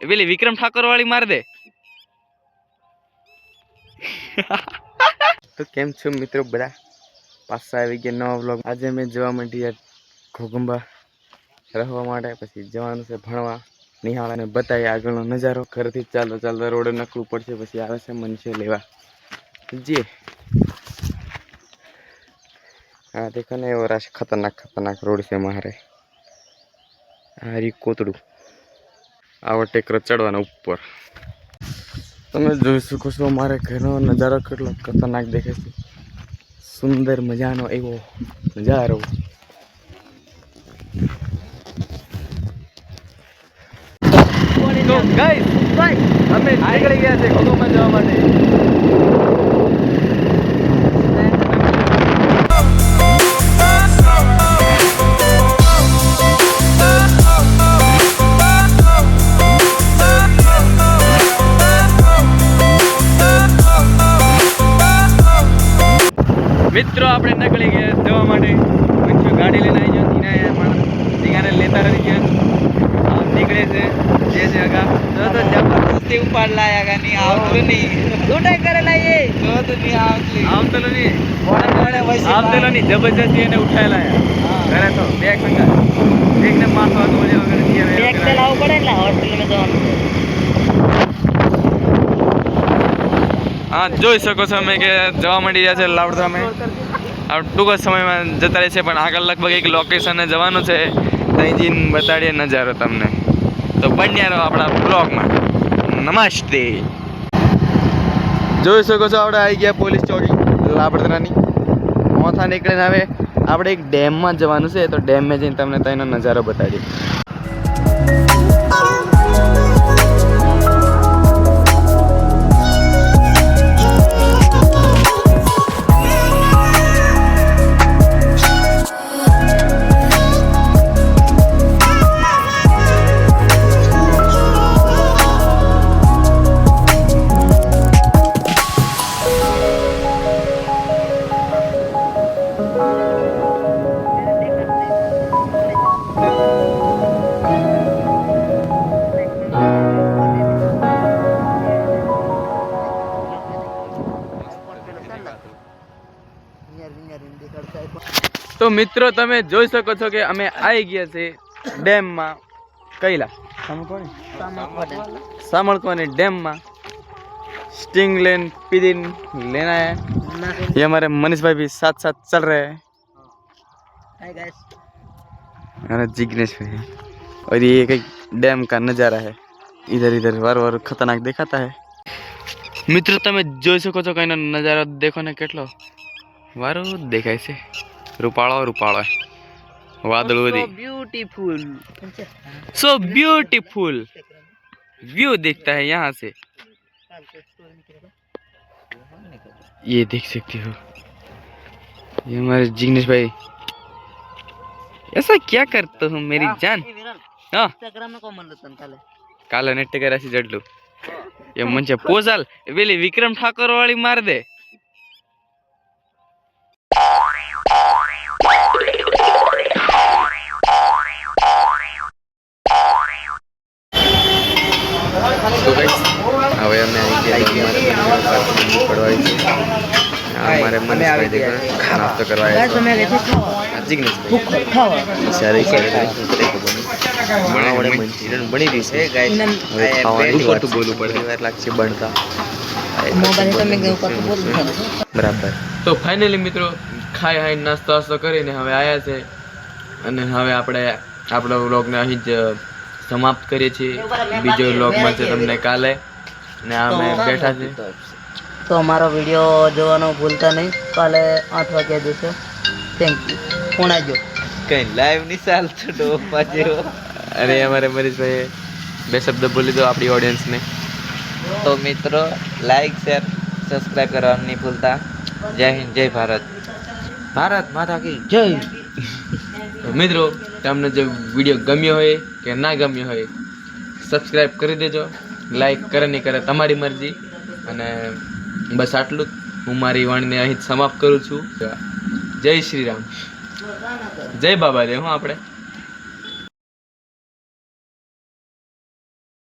પેલી વિક્રમ ઠાકોર વાળી માર દે. તો કેમ છો મિત્રો બધા? પાછા આવી ગયા નવા વ્લોગ આજે મેં જવા માંડી ઘોગંબા રહેવા માટે, પછી જવાનું છે ભણવા. નિહાળાને બતાવી આગળનો નજારો. ઘરથી ચાલતો ચાલતો રોડે નકળવું પડશે, પછી આવે છે મનુષ્ય લેવા. જે હા દેખો ને એવો રાશ ખતરનાક ખતરનાક રોડ છે મારે. હારી કોતડું. આવો ટેકરો ચડવાનો ઉપર. તમે જોઈ શકો છો મારે ઘરનો નજારો કેટલો ખતરનાક દેખાય છે. સુંદર મજાનો એવો નજારો. તો ગાઈસ અમે નીકળી ગયા છે ઘોઘામાં જવા માટે. મિત્રો આપણે નીકળી ગયા જવા માટે. પછી ગાડી લઈને આવી જાય ધીના માણસ. ધીગાને લેતા રહી ગયા. નીકળે છે. જે છે અગા તો તો જબરદસ્તી ઉપાડ લાયા કા નહીં આવતું નહીં. લૂંટાઈ કરેલા એ. તો તો નહીં આવતી. આવતું નહીં. જબરજસ્તી એને ઉઠાયેલા. ઘરે તો બે સંગા એકને હતો ઓલી વગર બેગ તે પડે ને હોસ્ટેલમાં જવાનું હા, જોઈ શકો છો અમે કે જવા મળી રહ્યા છે લાવડતા અમે ટૂંક જ સમયમાં જતા રહેશે પણ આગળ લગભગ એક લોકેશને જવાનું છે. ત્યાં જઈને બતાડીએ નજારો તમને. તો બન્યા રહો આપણા બ્લોગમાં. નમસ્તે. જોઈ શકો છો આપણે આવી ગયા પોલીસ ચોકી લાબડતરાની. મોથા નીકળીને હવે આપણે એક ડેમમાં જવાનું છે, તો ડેમમાં જઈને તમને ત્યાંનો નજારો બતાડીએ. તો મિત્રો તમે જોઈ શકો છો કે અમે આવી ગયા છે ડેમમાં કઈલા सामड़कोनी डैम में स्टिंग लेन पिदिन लेना है ये हमारे मनीष भाई भी साथ साथ चल रहे हैं हाय गाइस हमारा जिग्नेश भाई और ये एक डैम का नज़ारा है इधर इधर वार वार खतरनाक देखाता है મિત્રો તમે જોઈ શકો છો કઈનો નજારો દેખો ને કેટલો વારો દેખાય છે રૂપાળો રૂપાળો વાદળ બધી ब्यूटीफुल सो ब्यूटीफुल व्यू दिखता है यहाँ से ये देख सकते हो ये हमारे जिग्नेश भाई ऐसा क्या करते हो मेरी जान हाँ इंस्टाग्राम में कॉमन रहता काले કાલે નેટ કરાશી જડલું એ મન છે પોઝાલ એ પેલી વિક્રમ ઠાકોર વાળી માર અમે મંચુરિયન બની છે. હવે ખાવાની ઉપરથી બોલવું પડે. વાર લાગશે બનતા. મોબાઈલ તમે ગયો ઉપર બોલ બરાબર. તો ફાઇનલી મિત્રો ખાઈ ખાઈ નાસ્તો વાસ્તો કરીને હવે આવ્યા છે. અને હવે આપણે આપણો વ્લોગને અહીં જ સમાપ્ત કરીએ છીએ. બીજો વ્લોગમાં છે તમને કાલે. ને અમે બેઠા છીએ. તો અમારો વીડિયો જોવાનો ભૂલતા નહીં. કાલે આઠ વાગ્યા જશે. થેન્ક યુ ફોન આવજો કઈ લાઈવની ચાલતું ડોપા જેવો. અને અમારે મરીશભાઈ બે શબ્દ બોલી દો આપણી ઓડિયન્સને તો મિત્રો લાઈક શેર સબસ્ક્રાઇબ કરવાનું નહીં ભૂલતા. જય હિન્દ જય ભારત. ભારત માતા કી જય. મિત્રો તમને જો વીડિયો ગમ્યો હોય કે ના ગમ્યો હોય સબસ્ક્રાઈબ કરી દેજો. લાઈક કરે નહીં કરે તમારી મરજી. અને બસ આટલું જ. હું મારી વાણીને અહીં સમાપ્ત કરું છું. જય શ્રી રામ. જય બાબા રે હું આપણે.